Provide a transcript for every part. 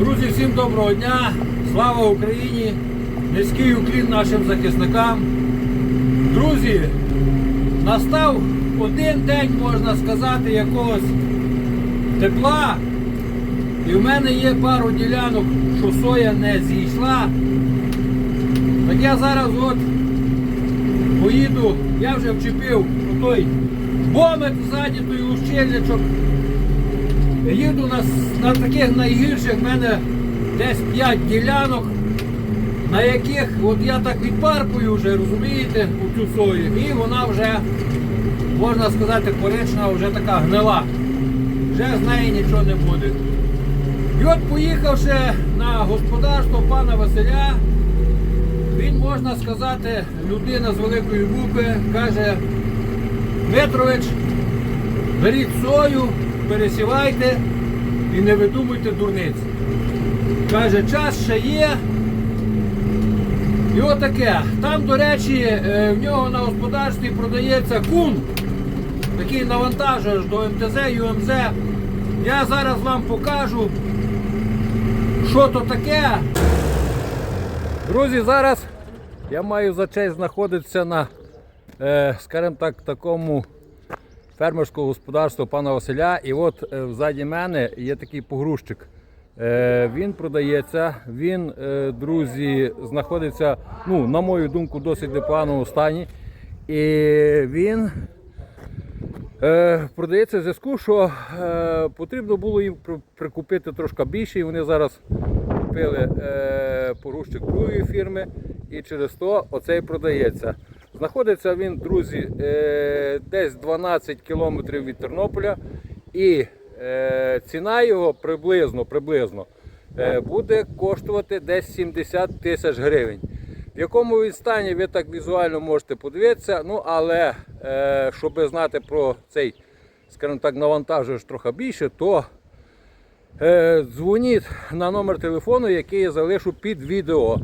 Друзі, всім доброго дня! Слава Україні! Низький уклін нашим захисникам. Друзі, настав один день, можна сказати, якогось тепла. І в мене є пару ділянок, що соя не зійшла. Так я зараз от поїду, я вже вчепив той бомет ззаді, той ущельничок. Їду на, на таких найгірших в мене десь 5 ділянок, на яких от я так відпаркую вже, розумієте, у цю сою, і вона вже, можна сказати, коричнева, вже така гнила. Вже з неї нічого не буде. І от поїхавши на господарство пана Василя, він, можна сказати, людина з великої букви, каже, Дмитрович, беріть сою, пересівайте і не видумуйте дурниць. Каже, час ще є. І отаке. Там, до речі, е, в нього на господарстві продається кун. Такий навантажувач до МТЗ, ЮМЗ. Я зараз вам покажу, що то таке. Друзі, зараз я маю за честь знаходитися на, е, скажімо так, такому фермерського господарства пана Василя. І от е, мене є такий погрузчик. Е, Він продається, він, е, друзі, знаходиться, ну, на мою думку, досить непоганому стані. І він е, продається в зв'язку, що потрібно було їм прикупити трошки більше. І вони зараз купили погрузчик другої фірми. І через то оцей продається. Знаходиться він, друзі, е, десь 12 кілометрів від Тернополя. І е, ціна його приблизно, приблизно е, буде коштувати десь 70 тисяч гривень. В якому він стані ви так візуально можете подивитися. Ну, але щоб знати про цей, скажімо так, навантажувач трохи більше, то дзвоніть на номер телефону, який я залишу під відео.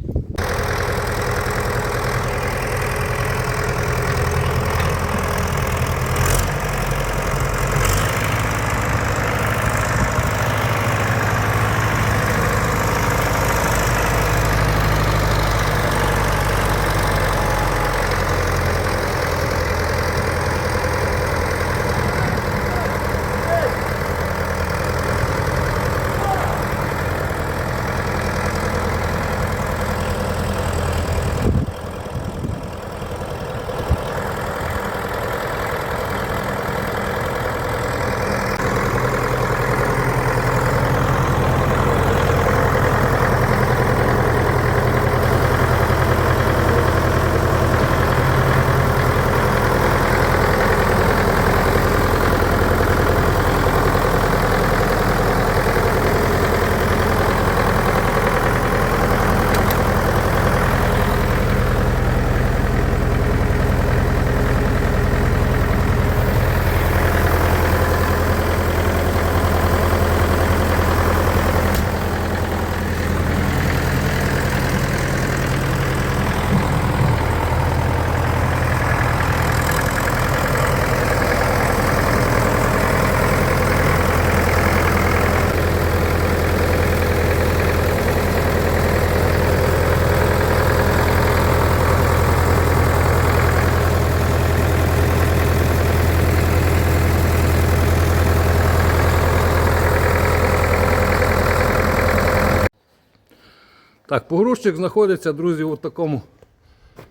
Так, погрузчик знаходиться, друзі, у такому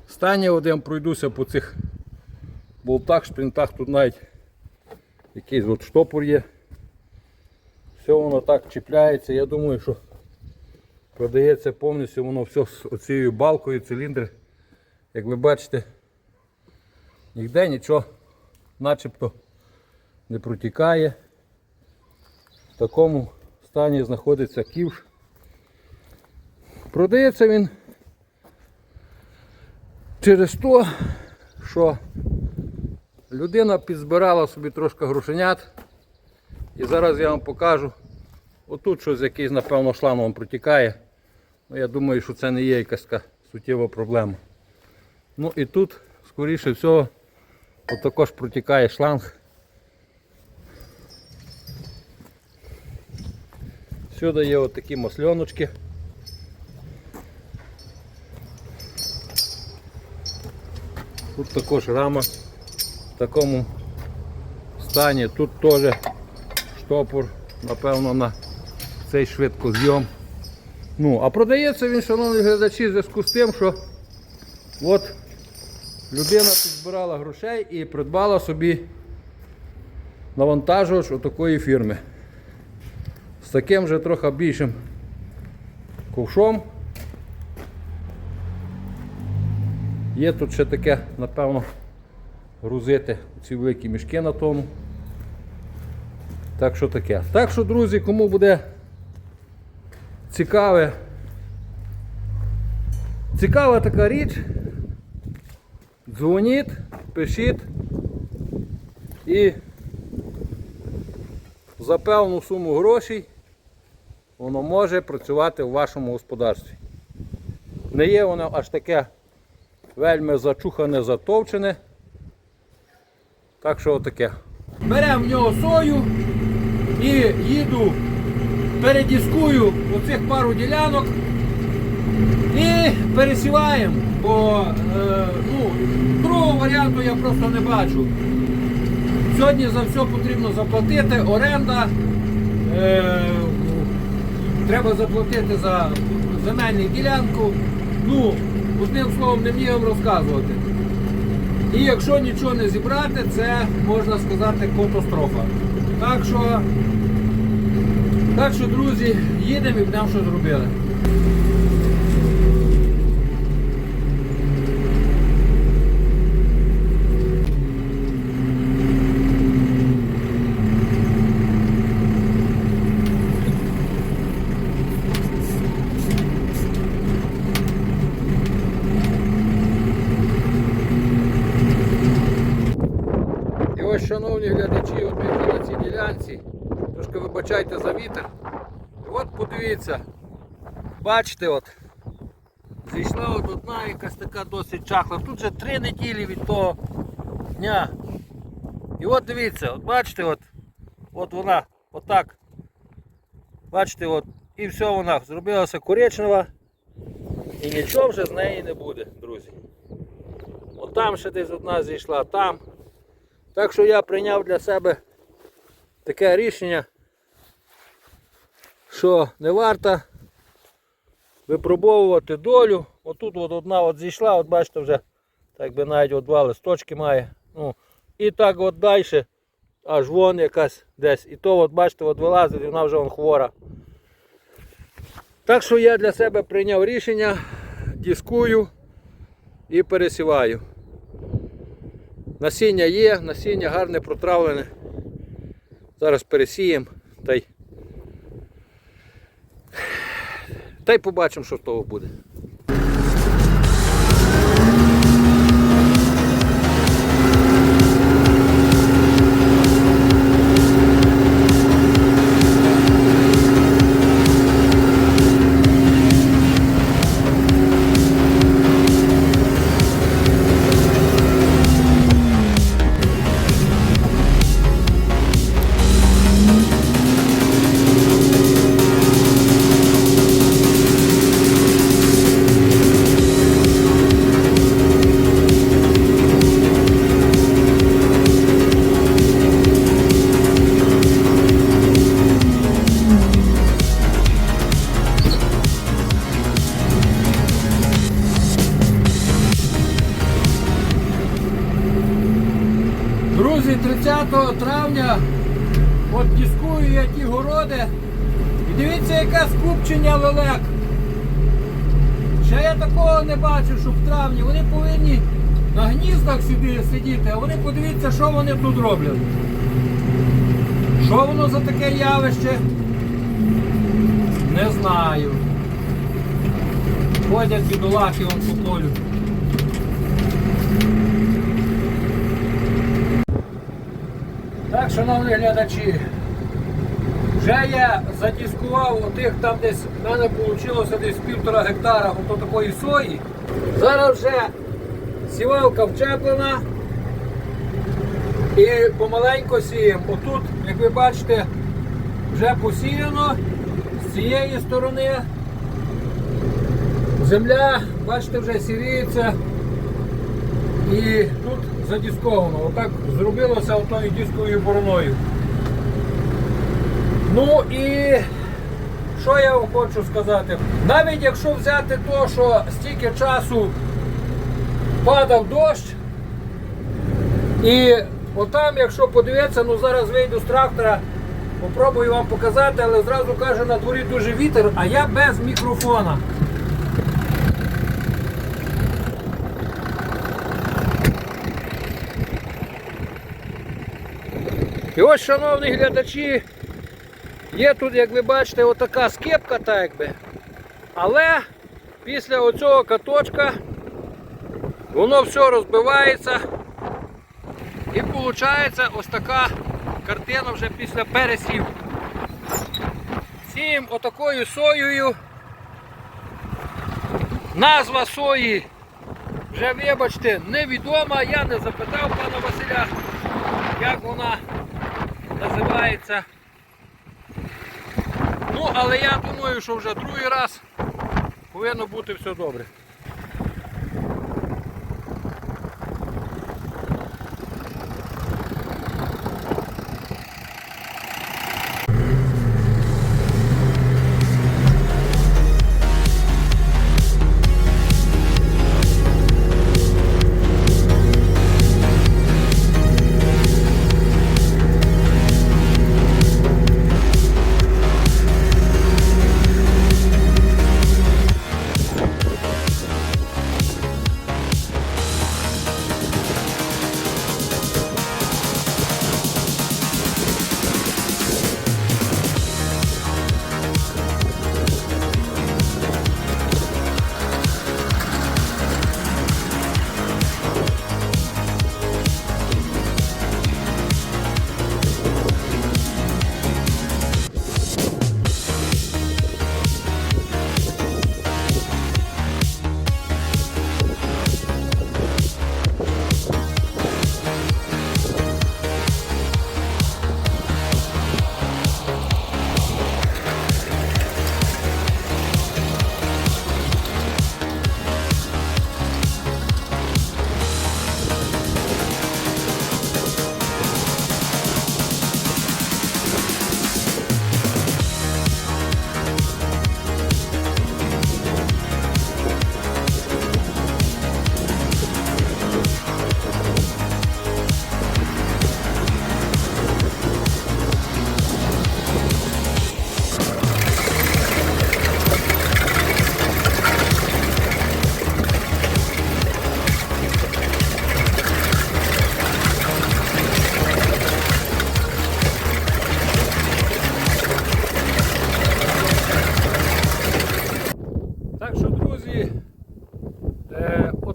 стані. От я пройдуся по цих болтах, шпринтах. Тут навіть якийсь от штопор є. Все воно так чіпляється. Я думаю, що продається повністю воно все з оцією балкою, циліндр. Як ви бачите, ніде нічого начебто не протікає. В такому стані знаходиться ківш. Продається він через те, що людина підзбирала собі трошки грошенят. І зараз я вам покажу. Отут щось якийсь, напевно, шланг вам протікає. Ну, я думаю, що це не є якась така суттєва проблема. Ну і тут, скоріше всього, от також протікає шланг. Сюди є отакі масльоночки. Тут також рама в такому стані. Тут теж штопор, напевно, на цей швидкозйом. Ну, а продається він, шановні глядачі, в зв'язку з тим, що от людина підзбирала грошей і придбала собі навантажувач у такої фірми. З таким же трохи більшим ковшом. Є тут ще таке, напевно, грузити ці великі мішки на тому. Так що таке. Так що, друзі, кому буде цікаве, цікава така річ, дзвоніть, пишіть і за певну суму грошей воно може працювати в вашому господарстві. Не є воно аж таке вельми зачухане, затовчене. Так що отаке. Беремо в нього сою і їду, передіскую оцих пару ділянок і пересіваємо, бо е, ну, другого варіанту я просто не бачу. Сьогодні за все потрібно заплатити, оренда. Е, треба заплатити за земельну ділянку. Ну, одним словом, не вмію вам розказувати. І якщо нічого не зібрати, це можна сказати катастрофа. Так що, так що, друзі, їдемо і будемо що зробили. І ось, шановні вже на цій ділянці. Трошки вибачайте за вітер. І от подивіться, бачите, от, зійшла от одна якась така досить чахла. Тут вже три неділі від того дня. І от дивіться, от бачите, от, от вона отак. Бачите, от, і все вона зробилася коричнева. І нічого вже з неї не буде, друзі. От там ще десь одна зійшла, там. Так що я прийняв для себе таке рішення, що не варто випробовувати долю. Отут от одна от зійшла, от бачите, вже так би навіть два листочки має. Ну, і так от далі, аж вон якась десь. І то от бачите, от вилазить, і вона вже вон хвора. Так що я для себе прийняв рішення, дискую і пересіваю. Насіння є, насіння гарне протравлене. Зараз пересіємо та й та й побачимо, що з того буде. Дивіться, яке скупчення лелек. Ще я такого не бачу, щоб в травні вони повинні на гніздах сидіти, а вони подивіться, що вони тут роблять. Що воно за таке явище? Не знаю. Ходять бідолахи вон по полю. Так, шановні глядачі, вже я задіскував отих там десь, в мене вийшло десь півтора гектара ото такої сої. Зараз вже сівалка вчеплена і помаленько сіємо. Отут, як ви бачите, вже посіяно, з цієї сторони. Земля, бачите, вже сіріється. І тут задісковано. Отак зробилося отою дисковою бороною. Ну і що я вам хочу сказати? Навіть якщо взяти то, що стільки часу падав дощ, і отам, якщо подивитися, ну зараз вийду з трактора, попробую вам показати, але зразу кажу, на дворі дуже вітер, а я без мікрофона. І ось, шановні глядачі, є тут, як ви бачите, отака скепка, так якби. Але після оцього каточка воно все розбивається. І виходить ось така картина вже після пересів. Сієм отакою соєю. Назва сої вже, вибачте, невідома. Я не запитав пана Василя, як вона називається. Ну, але я думаю, що вже другий раз повинно бути все добре.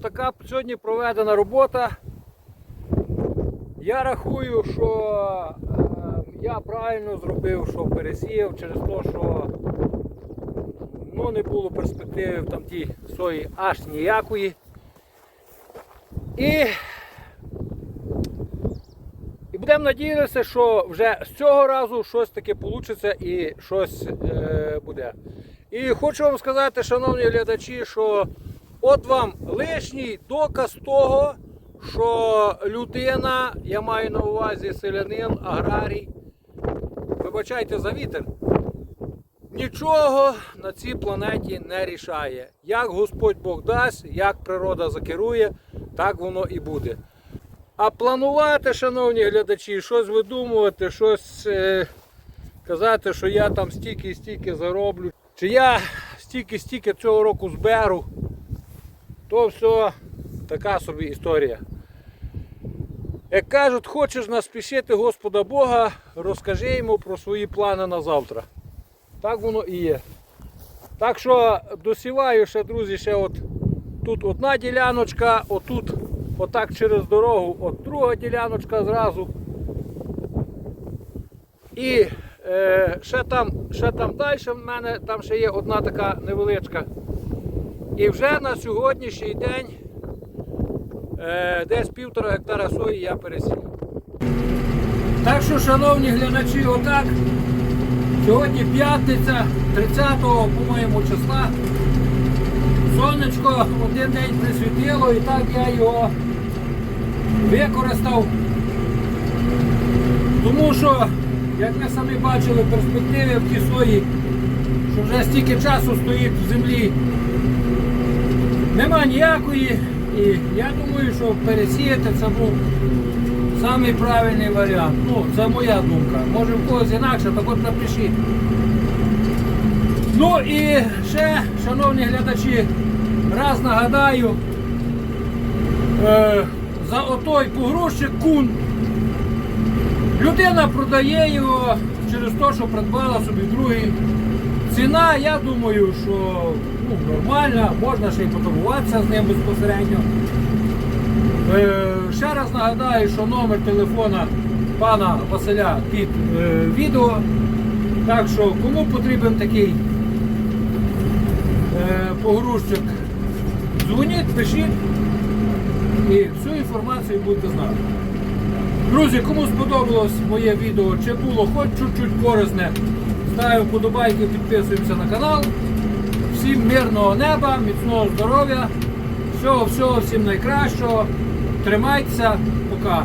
Отака сьогодні проведена робота. Я рахую, що е, я правильно зробив, що пересіяв через те, що ну, не було перспективи в там тій сої аж ніякої. І, і будемо надіятися, що вже з цього разу щось таке вийде і щось е, буде. І хочу вам сказати, шановні глядачі, що от вам лишній доказ того, що людина, я маю на увазі селянин, аграрій, вибачайте за вітер, нічого на цій планеті не рішає. Як Господь Бог дасть, як природа закерує, так воно і буде. А планувати, шановні глядачі, щось видумувати, щось е, казати, що я там стільки і стільки зароблю, чи я стільки-стільки цього року зберу, то все така собі історія. Як кажуть, хочеш наспішити Господа Бога, розкажи йому про свої плани на завтра. Так воно і є. Так що досіваю ще, друзі, ще от тут одна діляночка, отут, отак через дорогу, от друга діляночка зразу. І е, ще там, ще там далі в мене там ще є одна така невеличка. І вже на сьогоднішній день е, десь півтора гектара сої я пересів. Так що, шановні глядачі, отак Сьогодні п'ятниця, 30-го, по-моєму, числа. Сонечко один день присвітило і так я його використав. Тому що, як ми самі бачили, перспективи в тій сої, що вже стільки часу стоїть в землі, нема ніякої. І я думаю, що пересіяти це був самий правильний варіант. Ну, це моя думка. Може в когось інакше, так от напишіть. Ну і ще, шановні глядачі, раз нагадаю, е, за отой погрузчик кун. Людина продає його через те, що придбала собі другий. Ціна, я думаю, що ну, нормальна, можна ще й поторгуватися з ним безпосередньо. Е, ще раз нагадаю, що номер телефона пана Василя під е, відео. Так що, кому потрібен такий е, погрузчик, дзвоніть, пишіть і всю інформацію будете знати. Друзі, кому сподобалось моє відео, чи було хоч чуть-чуть корисне, ставимо вподобайки, підписуємося на канал. Всім мирного неба, міцного здоров'я, всього, всього, всім найкращого. Тримайтеся, пока.